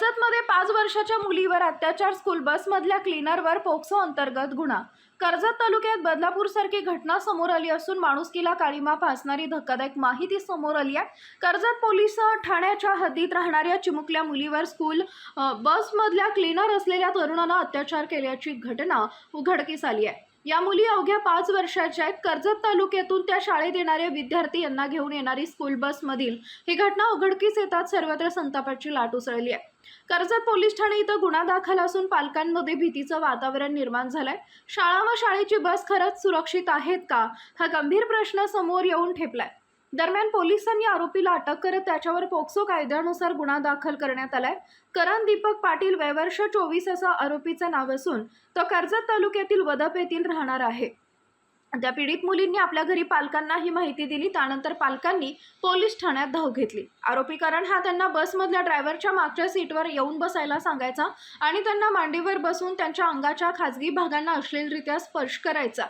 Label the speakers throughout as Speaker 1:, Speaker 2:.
Speaker 1: कर्जतमध्ये पाच वर्षाच्या मुलीवर अत्याचार स्कूल बसमधल्या क्लीनरवर पोक्सो अंतर्गत गुन्हा. कर्जत तालुक्यात बदलापूरसारखी घटना समोर आली असून माणुसकीला काळीमा फासणारी धक्कादायक माहिती समोर आली आहे. कर्जत पोलीस ठाण्याच्या हद्दीत राहणाऱ्या चिमुकल्या मुलीवर स्कूल बसमधल्या क्लीनर असलेल्या तरुणानं अत्याचार केल्याची घटना उघडकीस आली आहे. या मुली अवघ्या पाच वर्षाच्या आहेत. कर्जत तालुक्यातून त्या शाळेत येणाऱ्या विद्यार्थी यांना घेऊन येणारी स्कूल बसमधील ही घटना उघडकीस येतात सर्वत्र संतापाची लाट उसळली आहे. कर्जत पोलीस ठाणे इथं गुन्हा दाखल असून पालकांमध्ये भीतीचं वातावरण निर्माण झालंय. शाळा व शाळेची बस खरंच सुरक्षित आहेत का? हा गंभीर प्रश्न समोर येऊन ठेपलाय. दरम्यान पोलिसांनी आरोपीला अटक करत त्याच्यावर पोक्सो कायद्यानुसार गुन्हा दाखल करण्यात आलाय. करण दीपक पाटील वयवर्ष चोवीस असं आरोपीचं नाव असून तो कर्जत तालुक्यातील वदप येथील राहणार आहे. त्या पीडित मुलींनी आपल्या घरी पालकांना ही माहिती दिली त्यानंतर पालकांनी पोलीस ठाण्यात धाव घेतली. आरोपी करण हा त्यांना बसमधल्या ड्रायव्हरच्या मागच्या सीटवर येऊन बसायला सांगायचा आणि त्यांना मांडीवर बसून त्यांच्या अंगाच्या खाजगी भागांना अश्लीलरित्या स्पर्श करायचा.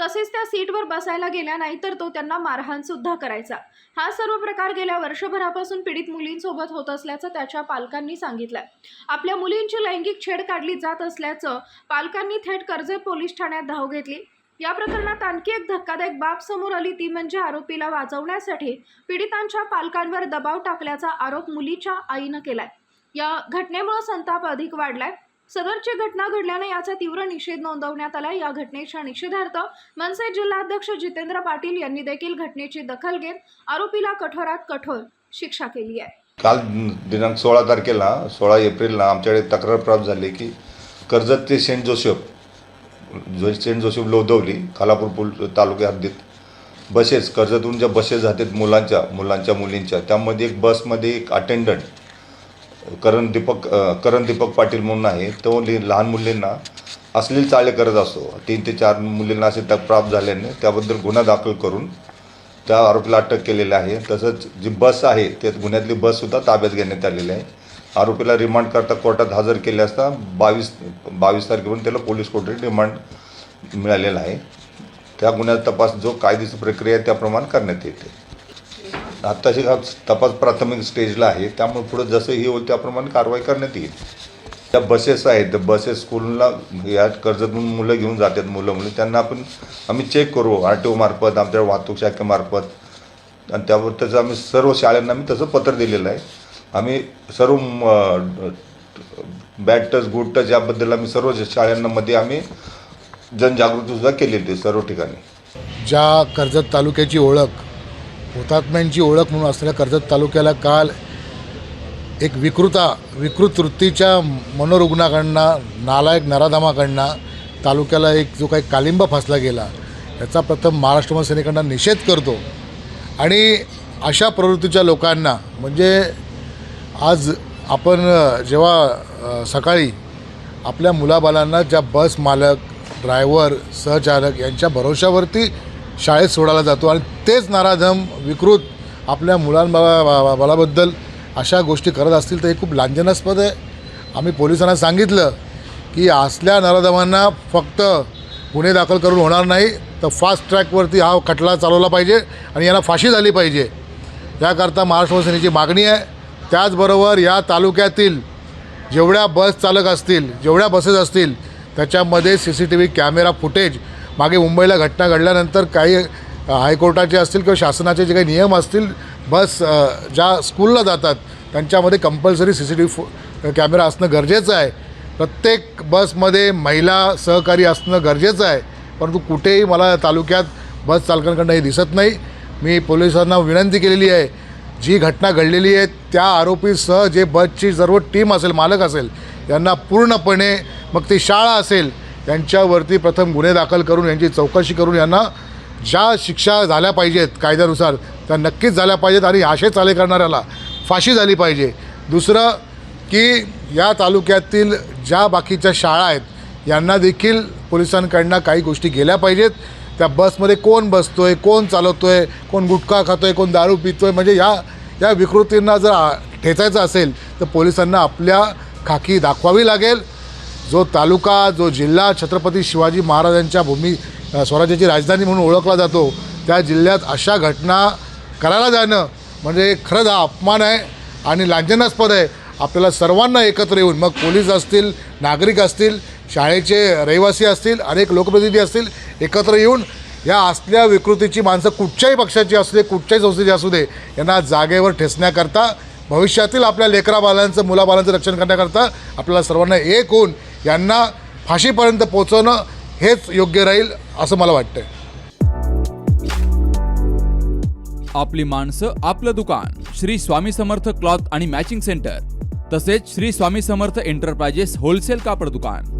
Speaker 1: तसेच त्या सीटवर बसायला गेल्या नाही तर तो त्यांना मारहाण सुद्धा करायचा. हा सर्व प्रकार गेल्या वर्षभरापासून पीडित मुलींसोबत होत असल्याचं त्याच्या पालकांनी सांगितलंय. आपल्या मुलींची लैंगिक छेड काढली जात असल्याचं पालकांनी थेट कर्जत पोलीस ठाण्यात धाव घेतली. या प्रकरणात आणखी एक धक्कादायक बाब समोर आली ती म्हणजे आरोपीला वाचवण्यासाठी पीडितांच्या पालकांवर दबाव टाकल्याचा आरोप मुलीच्या आईनं केलाय. या घटनेमुळे संताप अधिक वाढलाय. सदरची घटना घडल्याने याचा तीव्र निषेध नोंदवण्यात आला या घटनेच्या निषेधार्थ मनसे जिल्हाध्यक्ष जितेंद्र पाटील यांनी देखील घटनेची दखल घेत आरोपीला कठोरात कठोर शिक्षा केली आहे.
Speaker 2: काल दिनांक सोळा तारखेला सोळा एप्रिलला आमच्याकडे तक्रार प्राप्त झाली की कर्जत ते Saint Joseph Saint Joseph Lodhavali Khalapur पुल तालुक्या हद्दीत. बसेस कर्जतून ज्या बसेस जातात मुलांच्या मुलांच्या मुलींच्या. त्यामध्ये एक बसमध्ये एक अटेंडंट करण दीपक करण दीपक पाटील म्हणून आहे. तो लहान मुलींना अश्लील चाळे करत असतो. तीन ते चार मुलींना असे तक प्राप्त झाल्याने त्याबद्दल गुन्हा दाखल करून त्या आरोपीला अटक केलेली आहे. तसंच जी बस आहे त्या गुन्ह्यातली बससुद्धा ताब्यात घेण्यात आलेली आहे. आरोपीला रिमांड करता कोर्टात हजर केले असता बावीस बावीस तारखेपर्यंत त्याला पोलीस कोठडीत रिमांड मिळालेला आहे. त्या गुन्ह्याचा तपास जो कायदेशीर प्रक्रिया आहे त्याप्रमाणे करण्यात येते. आत्ताशी हा तपास प्राथमिक स्टेजला आहे. त्यामुळे पुढे जसं हे होईल त्याप्रमाणे कारवाई करण्यात येईल. त्या बसेस आहेत त्या बसेस स्कूलला या कर्जतून मुलं घेऊन जातात मुलं मुलं त्यांना आपण आम्ही चेक करू आर टी ओमार्फत आमच्या वाहतूक शाखेमार्फत. आणि त्यावर त्याचं आम्ही सर्व शाळांना आम्ही तसं पत्र दिलेलं आहे. आम्ही सर्व बॅड टच गुड टच याबद्दल आम्ही सर्व शाळांमध्ये आम्ही जनजागृतीसुद्धा केलेली आहे सर्व ठिकाणी.
Speaker 3: ज्या कर्जत तालुक्याची ओळख हुतात्म्यांची ओळख म्हणून असलेल्या कर्जत तालुक्याला काल एक विकृता विकृत वृत्तीच्या मनोरुग्णाकडनं नालायक नराधामाकडनं तालुक्याला एक जो काही कालिंबा फासला गेला याचा प्रथम महाराष्ट्र महासेनेकडनं निषेध करतो. आणि अशा प्रवृत्तीच्या लोकांना म्हणजे आज आपण जेव्हा सकाळी आपल्या मुलाबालांना ज्या बस मालक ड्रायव्हर सहचालक यांच्या भरोशावरती शाळेत सोडायला जातो आणि तेच नाराधम विकृत आपल्या मुलांबा बालाबद्दल अशा गोष्टी करत असतील तर हे खूप लांछनास्पद आहे. आम्ही पोलिसांना सांगितलं की असल्या नराधमांना फक्त गुन्हे दाखल करून होणार नाही तर फास्ट ट्रॅकवरती हा खटला चालवला पाहिजे आणि यांना फाशी झाली पाहिजे. याकरता महाराष्ट्र सेनेची मागणी आहे. त्याचबरोबर या तालुक्यातील जेवढ्या बस चालक असतील जेवढ्या बसेस असतील त्याच्यामध्ये C C T V camera footage मागे मुंबईला घटना घडल्यानंतर काही हायकोर्टाचे असतील किंवा शासनाचे जे काही नियम असतील बस ज्या स्कूलला जातात त्यांच्यामध्ये compulsory C C T V फु कॅमेरा असणं गरजेचं आहे. प्रत्येक बसमध्ये महिला सहकारी असणं गरजेचं आहे परंतु कुठेही मला तालुक्यात बस चालकांकडनं हे दिसत नाही. मी पोलिसांना विनंती केलेली आहे जी घटना घडलेली आहे त्या आरोपीसह जे बसची सर्व टीम असेल मालक असेल यांना पूर्णपणे मग ती शाळा असेल यांच्यावरती प्रथम गुन्हे दाखल करून यांची चौकशी करून यांना ज्या शिक्षा झाल्या पाहिजेत कायद्यानुसार त्या नक्कीच झाल्या पाहिजेत आणि आशे चाले करणाऱ्याला फाशी झाली पाहिजे. दुसरं की या तालुक्यातील ज्या बाकीच्या शाळा आहेत यांना देखील पोलिसांकडनं काही गोष्टी गेल्या पाहिजेत. त्या बसमध्ये कोण बसतो आहे कोण चालवतो आहे कोण गुटखा खातो आहे कोण दारू पितो आहे म्हणजे या या विकृतींना जर ठेचायचं असेल तर पोलिसांना आपल्या खाकी दाखवावी लागेल. जो तालुका जो जिल्हा छत्रपती शिवाजी महाराजांच्या भूमी स्वराज्याची राजधानी म्हणून ओळखला जातो त्या जिल्ह्यात अशा घटना करायला जाणं म्हणजे खरंच हा अपमान आहे आणि लांछनास्पद आहे. आपल्याला सर्वांना एकत्र येऊन मग पोलीस असतील नागरिक असतील शाळेचे रहिवासी असतील अनेक लोकप्रतिनिधी असतील एकत्र येऊन या असल्या विकृतीची माणसं कुठच्याही पक्षाची असू दे कुठच्याही संस्थेची असू दे यांना जागेवर ठेसण्याकरता भविष्यातील आपल्या लेकराबालांचं मुलाबालांचं रक्षण करण्याकरता आपल्याला सर्वांना एक होऊन यांना फाशीपर्यंत पोचवणं हेच योग्य राहील असं मला वाटतं
Speaker 4: आपली माणसं आपलं दुकान श्री स्वामी समर्थ क्लॉथ आणि मॅचिंग सेंटर तसेच श्री स्वामी समर्थ एंटरप्राइजेस होलसेल कापड दुकान.